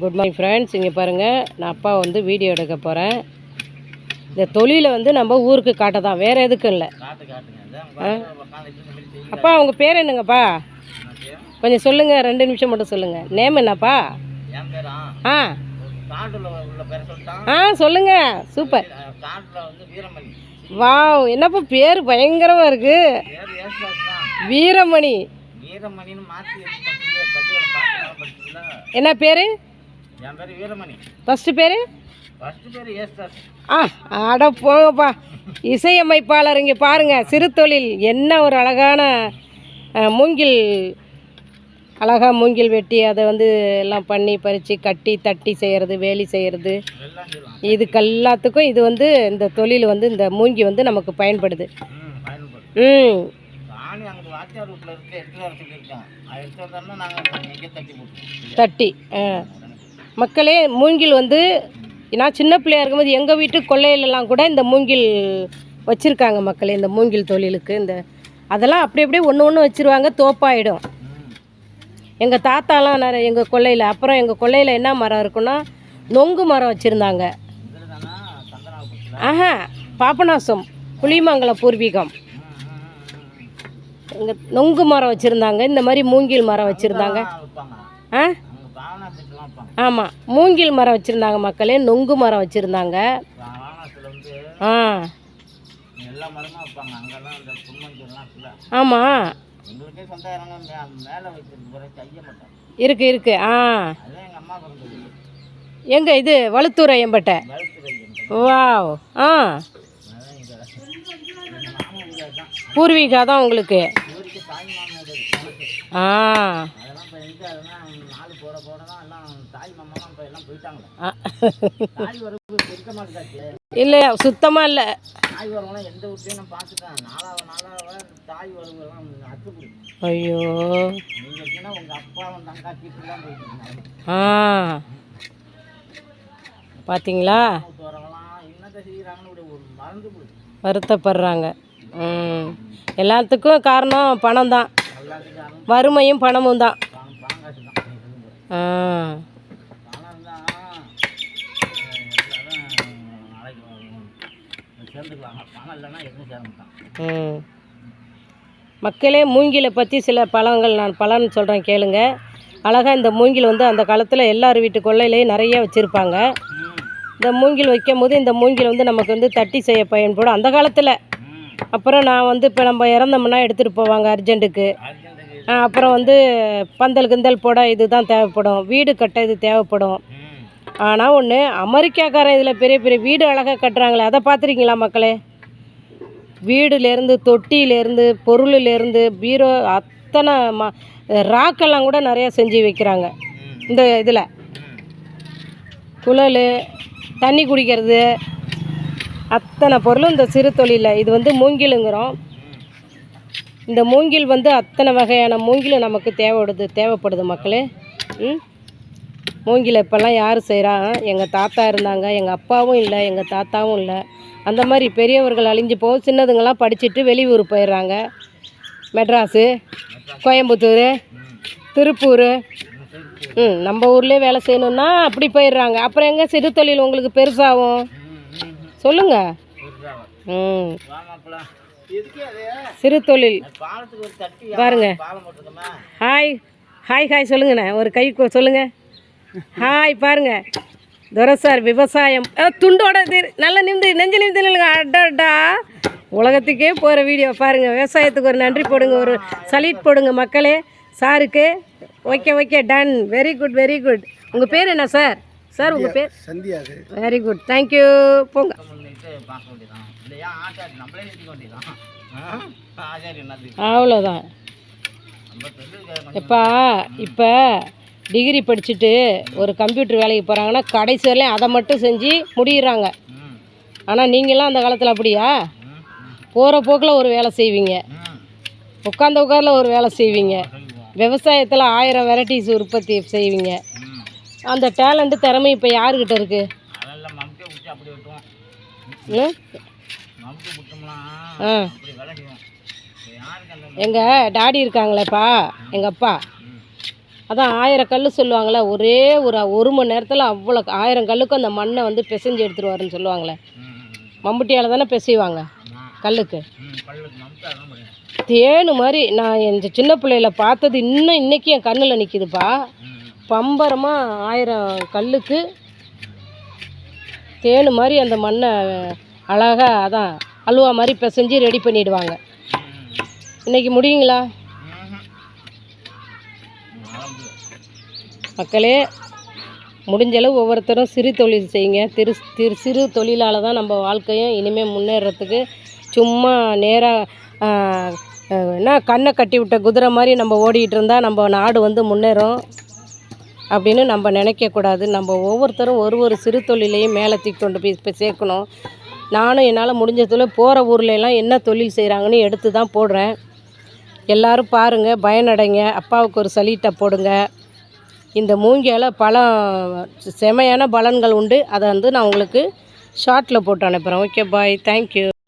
Good morning friends இங்கே பாருங்கள் நான் அப்பா வந்து வீடியோ எடுக்க போகிறேன் இந்த தொழிலை வந்து நம்ம ஊருக்கு காட்ட தான் வேறு எதுக்கும் இல்லை. அப்பா உங்கள் பேர் என்னங்கப்பா? கொஞ்சம் சொல்லுங்கள் ரெண்டு நிமிஷம் மட்டும் சொல்லுங்கள் நேம் என்னப்பா? ஆ. ஆ சொல்லுங்கள் சூப்பர். வாவ் என்னப்பா பேர் பயங்கரமாக இருக்குது வீரமணி. என்ன பேர்? என் பேர் வீரமணி. ஃபஸ்ட்டு பேர்? ஃபர்ஸ்ட் பேர் ஏசுதாஸ் ஆ அட போங்கப்பா. இசையமைப்பாளர் இங்கே பாருங்கள் சிறு தொழில். என்ன ஒரு அழகான மூங்கில் அழகா மூங்கில் வெட்டி அதை வந்து எல்லாம் பண்ணி பறித்து கட்டி தட்டி செய்கிறது வேலி செய்கிறது எல்லாம் செய்யலாம். இதுக்கு எல்லாத்துக்கும் இது வந்து இந்த தொழில் வந்து இந்த மூங்கி வந்து நமக்கு பயன்படுது. ம் தட்டி ஆ. மக்களே மூங்கில் வந்து நான் சின்ன பிள்ளையா இருக்கும்போது எங்கள் வீட்டு கொள்ளையிலலாம் கூட இந்த மூங்கில் வச்சுருக்காங்க மக்களே இந்த மூங்கில் தொழிலுக்கு. இந்த அதெல்லாம் அப்படி அப்படியே ஒன்று ஒன்று வச்சுருவாங்க தோப்பாயிடும். எங்கள் தாத்தாலாம் நிறைய எங்கள் கொல்லையில் அப்புறம் எங்கள் கொல்லையில் என்ன மரம் இருக்குன்னா நொங்கு மரம் வச்சுருந்தாங்க. ஆஹா பாபநாசம் புளிமங்கலம் பூர்வீகம். எங்கள் நொங்கு மரம் வச்சுருந்தாங்க இந்த மாதிரி மூங்கில் மரம் வச்சுருந்தாங்க. ஆ? ஆமாம் மூங்கில் மரம் வச்சுருந்தாங்க மக்களே நொங்கு மரம் வச்சுருந்தாங்க. ஆ. ஆமாம் இருக்கு இருக்கு. ஆ. எங்க எங்கள் இது? வளுத்தூர் ஐயம்பட்டை. வாவ். ஆ. தான் பூர்வீகா தான் உங்களுக்கு. ஆ. எங்கே அதெல்லாம் நாலு போகிற போட தான் எல்லாம் தாய் மாமாலாம் இப்போ எல்லாம் போயிட்டாங்களே. ஆ. தாய் வரவு பெருக்க மாட்டேங்காச்சு. இல்லை சுத்தமாக இல்லை. தாய் வரவெல்லாம் எந்த வீட்லையும் நான் பார்த்துட்டேன் நாலாவது நாலாவது தாய் வரவுலாம் அத்துப்படி ஐயோ. நீங்கள் எப்படின்னா உங்கள் அப்பாவும் தங்காச்சிட்டு தான் போயிட்டு இருந்தாங்க ஆ. பார்த்தீங்களா வரவெல்லாம் என்னத்தை செய்கிறாங்கன்னு இப்படி ஒரு மறந்து போகுது வருத்தப்படுறாங்க. எல்லாத்துக்கும் காரணம் பணம் தான் வறுமையும் பணமும் தான். ம். மக்களே மூங்கிலை பற்றி சில பழங்கள் நான் பலன் சொல்கிறேன் கேளுங்க. அழகாக இந்த மூங்கில் வந்து அந்த காலத்தில் எல்லார் வீட்டு கொள்ளையிலையும் நிறைய வச்சுருப்பாங்க. இந்த மூங்கில் வைக்கும் போது இந்த மூங்கில் வந்து நமக்கு வந்து தட்டி செய்ய பயன்படும். அந்த காலத்தில். அப்புறம் நான் வந்து இப்போ நம்ம இறந்தோம்னா எடுத்துகிட்டு போவாங்க அர்ஜென்ட்டுக்கு. அப்புறம் வந்து பந்தல் கிந்தல் போட இது தான் தேவைப்படும். வீடு கட்ட இது தேவைப்படும். ஆனால் ஒன்று அமெரிக்காக்காரன் இதில் பெரிய பெரிய வீடு அழகாக கட்டுறாங்களே அதை பார்த்துருக்கீங்களா மக்களே? வீடுலேருந்து தொட்டியிலேருந்து பொருளிலேருந்து பீரோ அத்தனை ம ராக்கெல்லாம் கூட நிறையா செஞ்சு வைக்கிறாங்க. இந்த இதில். குழல் தண்ணி குடிக்கிறது அத்தனை பொருளும் இந்த சிறு தொழிலில். இது வந்து மூங்கிலுங்கிறோம். இந்த மூங்கில் வந்து அத்தனை வகையான மூங்கில் நமக்கு தேவைப்படுது தேவைப்படுது மக்களே. ம்? மூங்கில் இப்போல்லாம் யார் செய்கிறா எங்கள் தாத்தா இருந்தாங்க எங்கள் அப்பாவும் இல்லை எங்கள் தாத்தாவும் இல்லை. அந்த மாதிரி பெரியவர்கள் அழிஞ்சு போகும் சின்னதுங்கெல்லாம் படிச்சுட்டு வெளியூர் போயிடுறாங்க. மெட்ராஸு கோயம்புத்தூர் திருப்பூர். ம் நம்ம ஊர்லேயே வேலை செய்யணுன்னா அப்படி போயிடுறாங்க. அப்புறம் எங்கே சிறு தொழில் உங்களுக்கு பெருசாகும்? சொல்லுங்கள் ம். சிறு தொழில். பாலத்துக்கு ஒரு தட்டி பாருங்க. ஹாய் ஹாய் ஹாய் சொல்லுங்கண்ணே. ஒரு கை சொல்லுங்க. ஹாய் பாருங்க. துரை சார் விவசாயம் துண்டோட நல்ல நிமிந்து நெஞ்சு நிமிந்து நில்லுங்க. அடடா. உலகத்துக்கே போகிற வீடியோ பாருங்க. விவசாயத்துக்கு ஒரு நன்றி போடுங்க. ஒரு சல்யூட் போடுங்க மக்களே. சாருக்கு. Okay okay done. Very good very good உங்கள் பேர் என்ன சார்? சார் உங்கள் பேர்? வெரி குட் தேங்க்யூ போங்க. பண்ணிட்டு பார்க்க வேண்டியதான் இல்லையா ஆச்சாரி நம்மளே நிறுத்திக்க வேண்டியதான் ஆச்சாரி என்னது அவ்வளோதான் எப்பா இப்போ டிகிரி படிச்சுட்டு ஒரு கம்ப்யூட்டர் வேலைக்கு போகிறாங்கன்னா கடைசி அதை மட்டும் செஞ்சு முடிகிறாங்க ஆனால் நீங்களாம் அந்த காலத்தில் அப்படியா? போகிற போக்கில் ஒரு வேலை செய்வீங்க. உட்காந்த உட்காரில் ஒரு வேலை செய்வீங்க. விவசாயத்தில் ஆயிரம் வெரைட்டிஸ் உற்பத்தி செய்வீங்க. அந்த டேலண்ட்டு திறமை இப்போ யாருக்கிட்ட இருக்குது எங்கள் டாடி இருக்காங்களேப்பா எங்கள் அப்பா. அதான் ஆயிரம் கல் சொல்லுவாங்களே ஒரே ஒரு ஒரு மணி நேரத்தில் அவ்வளோ ஆயிரம் கல்லுக்கும் அந்த மண்ணை வந்து பிசைஞ்சு எடுத்துருவாருன்னு சொல்லுவாங்களே. மம்புட்டியால் தானே பிசைவாங்க கல்லுக்கு. தான் மாதிரி நான் என் சின்ன பிள்ளையில பார்த்தது இன்னும் இன்னைக்கு என் கண்ணில் நிற்கிதுப்பா பம்பரமாக ஆயிரம் கல்லுக்கு தேனு மாதிரி அந்த மண்ணை அழகாக அதான் அல்வா மாதிரி பிசைஞ்சு ரெடி பண்ணிவிடுவாங்க இன்றைக்கி முடியுங்களா? மக்களே முடிஞ்சளவு ஒவ்வொருத்தரும் சிறு தொழில் செய்யுங்க. திரு திரு சிறு தொழிலால் தான் நம்ம வாழ்க்கையும் இனிமேல் முன்னேறத்துக்கு சும்மா நேராக என்ன கண்ணை கட்டி விட்ட குதிரை மாதிரி நம்ம ஓடிக்கிட்டு இருந்தால் நம்ம நாடு வந்து முன்னேறும். அப்படின்னு நம்ம நினைக்கக்கூடாது நம்ம ஒவ்வொருத்தரும் ஒரு ஒரு சிறு தொழிலையும் மேலே தூக்கி கொண்டு போய் இப்போ சேர்க்கணும். நானும் என்னால் முடிஞ்சதில் போகிற ஊர்லெலாம் என்ன தொழில் செய்கிறாங்கன்னு எடுத்து தான் போடுறேன். எல்லாரும் பாருங்கள் பயனடைங்க அப்பாவுக்கு ஒரு சலீட்டை போடுங்க. இந்த மூங்கியால் பலம் செமையான பலன்கள் உண்டு. அதை வந்து நான் உங்களுக்கு ஷார்ட்டில் போட்டு அனுப்புகிறேன் ஓகே பாய் தேங்க்யூ